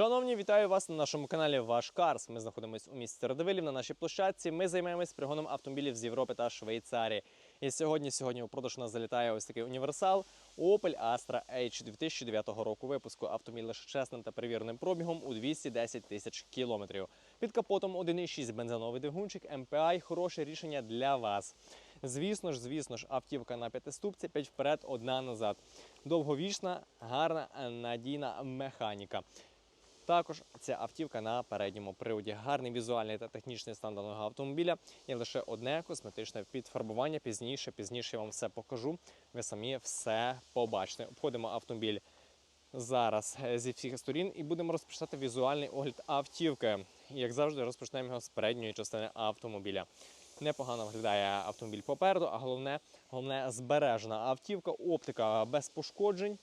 Шановні, вітаю вас на нашому каналі Ваш Карс. Ми знаходимося у місті Радивилів на нашій площадці. Ми займаємось пригоном автомобілів з Європи та Швейцарії. І сьогодні, сьогодні у продаж у нас залітає ось такий універсал Opel Astra H 2009 року випуску. Автомобіль лише чесним та перевіреним пробігом у 210 тисяч кілометрів. Під капотом 1,6 бензиновий двигунчик MPI – хороше рішення для вас. Звісно ж, звісно ж, автівка на п'ятиступці, 5 вперед, одна назад. Довговічна, гарна, надійна механіка. Також ця автівка на передньому приводі. Гарний візуальний та технічний стан даного автомобіля. Є лише одне косметичне підфарбування. Пізніше, пізніше я вам все покажу. Ви самі все побачите. Обходимо автомобіль зараз е, зі всіх сторін і будемо розпочинати візуальний огляд автівки. Як завжди, розпочнемо його з передньої частини автомобіля. Непогано виглядає автомобіль попереду, а головне, головне збережена автівка, оптика без пошкоджень.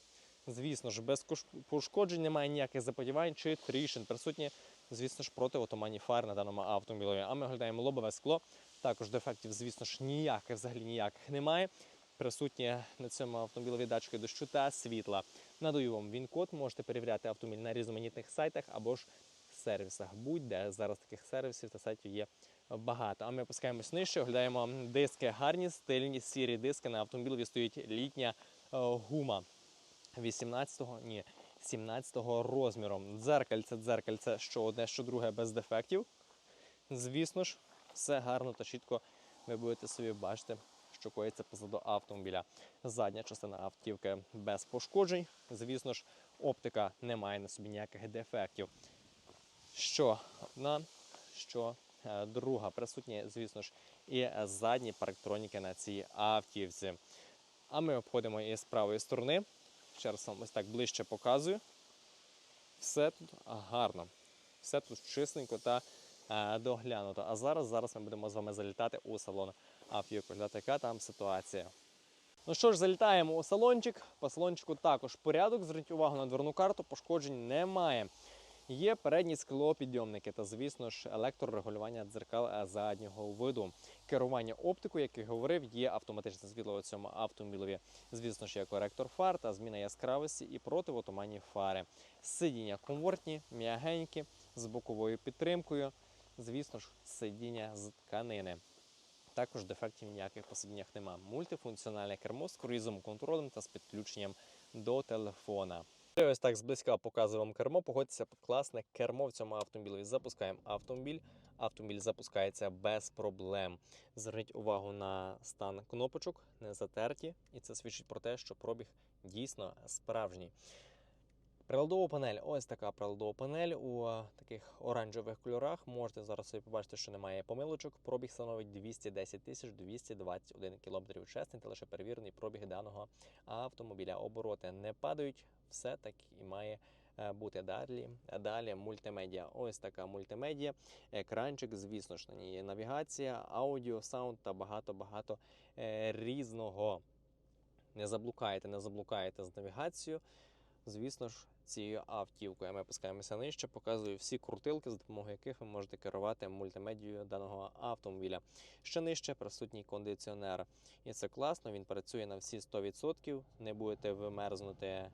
Звісно ж, без пошкоджень немає ніяких заподівань чи тріщин. Присутні, звісно ж, протиотуманні фари на даному автомобілі. А ми оглядаємо лобове скло. Також дефектів, звісно ж, ніяких, взагалі ніяких немає. Присутні на цьому автомобілі датчики дощу та світла. Надаю вам він-код, можете перевіряти автомобіль на різноманітних сайтах або ж сервісах. Будь-де зараз таких сервісів та сайтів є багато. А ми опускаємось нижче, оглядаємо диски гарні, стильні, сірі диски. На автомобілі стоїть літня е, гума. 18-го, ні, 17-го розміром. Дзеркальце, дзеркальце, що одне, що друге без дефектів. Звісно ж, все гарно та чітко ви будете собі бачити, що коїться позаду автомобіля. Задня частина автівки без пошкоджень. Звісно ж, оптика не має на собі ніяких дефектів. Що одна, що е, друга. Присутні, звісно ж, і задні парктроніки на цій автівці. А ми обходимо її з правої сторони. Ще раз вам ось так ближче показую. Все тут гарно. Все тут чистенько та е, доглянуто. А зараз, зараз ми будемо з вами залітати у салон автівки. Така там ситуація. Ну що ж, залітаємо у салончик. По салончику також порядок. Зверніть увагу на дверну карту, пошкоджень немає. Є передні склопідйомники та, звісно ж, електрорегулювання дзеркал е, заднього виду. Керування оптикою, як я говорив, є автоматичне світло у цьому автомобілеві. Звісно ж, є коректор фар та зміна яскравості і противотуманні фари. Сидіння комфортні, м'ягенькі, з боковою підтримкою. Звісно ж, сидіння з тканини. Також дефектів ніяких по сидіннях немає. Мультифункціональне кермо з круїзовим контролем та з підключенням до телефона. Я ось так зблизька показую вам кермо. Погодьтеся, класне кермо в цьому автомобілі. Запускаємо автомобіль. Автомобіль запускається без проблем. Зверніть увагу на стан кнопочок, не затерті, і це свідчить про те, що пробіг дійсно справжній. Приладова панель. Ось така приладова панель у е, таких оранжевих кольорах. Можете зараз собі побачити, що немає помилочок. Пробіг становить 210 тисяч 221 км. Чесний та лише перевірений пробіг даного автомобіля. Обороти не падають, все так і має е, бути далі. Далі мультимедіа. Ось така мультимедіа. Екранчик, звісно ж, на ній є навігація, аудіо, саунд та багато-багато е, різного. Не заблукаєте, не заблукаєте з навігацією. Звісно ж, цією автівкою. Ми опускаємося нижче, показую всі крутилки, за допомогою яких ви можете керувати мультимедією даного автомобіля. Ще нижче присутній кондиціонер. І це класно, він працює на всі 100%. Не будете вимерзнути,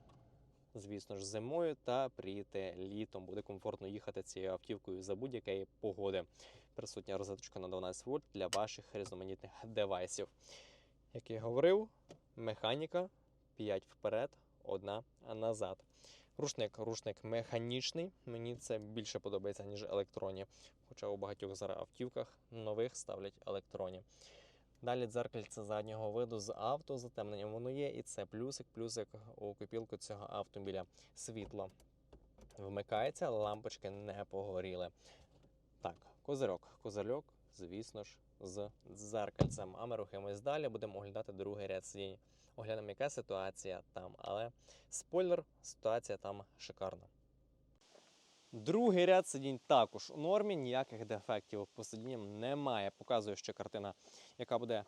звісно ж, зимою та прийти літом. Буде комфортно їхати цією автівкою за будь-якої погоди. Присутня розеточка на 12 вольт для ваших різноманітних девайсів. Як я говорив, механіка 5 вперед, одна назад. Рушник, рушник механічний. Мені це більше подобається, ніж електронні. Хоча у багатьох зараз автівках нових ставлять електронні. Далі дзеркальце заднього виду з автозатемненням воно є, і це плюсик, плюсик у копілку цього автомобіля. Світло вмикається, лампочки не погоріли. Так, козирьок. Козирьок, звісно ж, з дзеркальцем. А ми рухаємось далі, будемо оглядати другий ряд сидінь. Оглянемо, яка ситуація там. Але спойлер, ситуація там шикарна. Другий ряд сидінь також у нормі, ніяких дефектів по сидінням немає. Показую ще картина, яка буде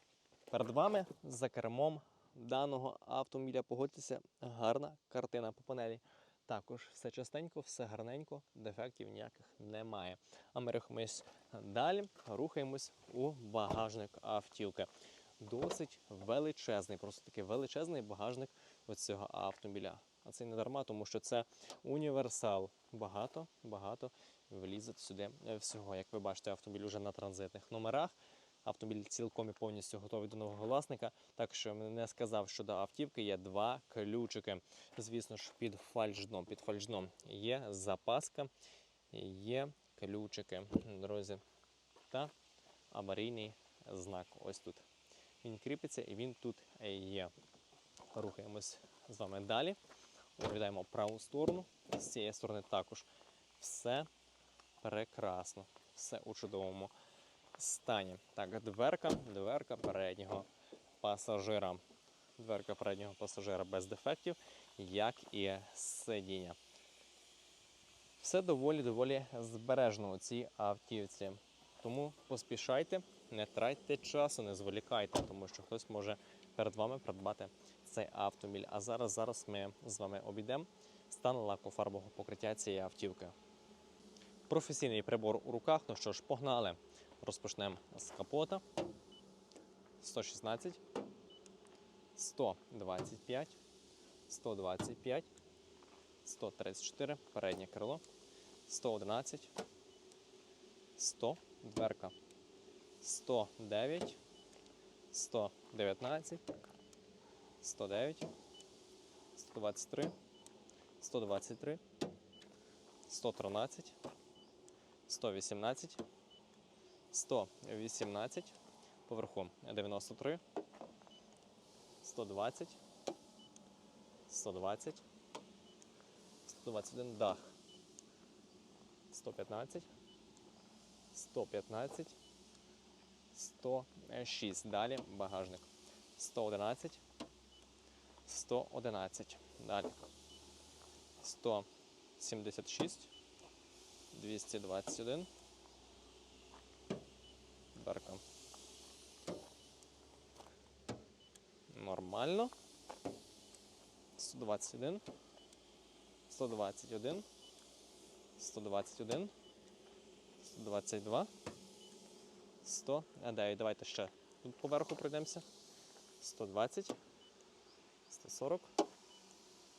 перед вами за кермом даного автомобіля. Погодьтеся, гарна картина по панелі. Також все частенько, все гарненько, дефектів ніяких немає. А ми рухаємось далі, рухаємось у багажник автівки. Досить величезний, просто такий величезний багажник ось цього автомобіля. А це не дарма, тому що це універсал. Багато, багато влізе сюди всього. Як ви бачите, автомобіль вже на транзитних номерах. Автомобіль цілком і повністю готовий до нового власника. Так що не сказав, що до автівки є два ключики. Звісно ж, під фальшдном. Під фальшдном є запаска, є ключики, друзі. Та аварійний знак. Ось тут. Він кріпиться і він тут є. Рухаємось з вами далі. Оглядаємо праву сторону. З цієї сторони також все прекрасно. Все у чудовому стані. Так, дверка, дверка переднього пасажира. Дверка переднього пасажира без дефектів, як і сидіння. Все доволі доволі збережно у цій автівці. Тому поспішайте, не тратьте часу, не зволікайте, тому що хтось може перед вами придбати цей автомобіль. А зараз, зараз ми з вами обійдемо стан лакофарбового покриття цієї автівки. Професійний прибор у руках. Ну що ж, погнали. Розпочнемо з капота. 116, 125, 125, 134, переднє крило, 111, 100, дверка, 109, 119, 109, 123, 123, 113, 118, 118, поверху 93, 120, 120, 121 дах, 115, 115, 106. Далі багажник. 111, 111. Далі. 176, 221. Дверка. Нормально. 121. 121. 121. 122. 109. Давайте ще тут поверху пройдемося. 120. 140.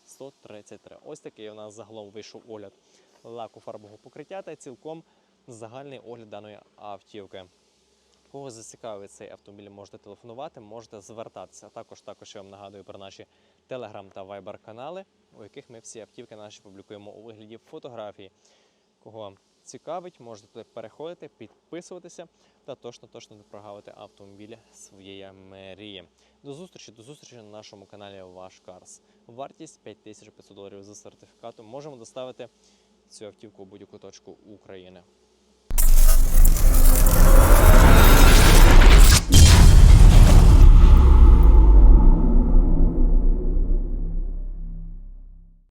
133. Ось такий у нас загалом вийшов огляд лаку фарбового покриття та цілком загальний огляд даної автівки. Кого зацікавить цей автомобіль, можете телефонувати, можете звертатися. Також також я вам нагадую про наші телеграм та вайбер канали, у яких ми всі автівки наші публікуємо у вигляді фотографій. Кого цікавить, можете туди переходити, підписуватися та точно точно не прогавити автомобіль своєї мрії. До зустрічі, до зустрічі на нашому каналі Ваш Карс. Вартість 5500 доларів за сертифікатом. Можемо доставити цю автівку у будь-яку точку України.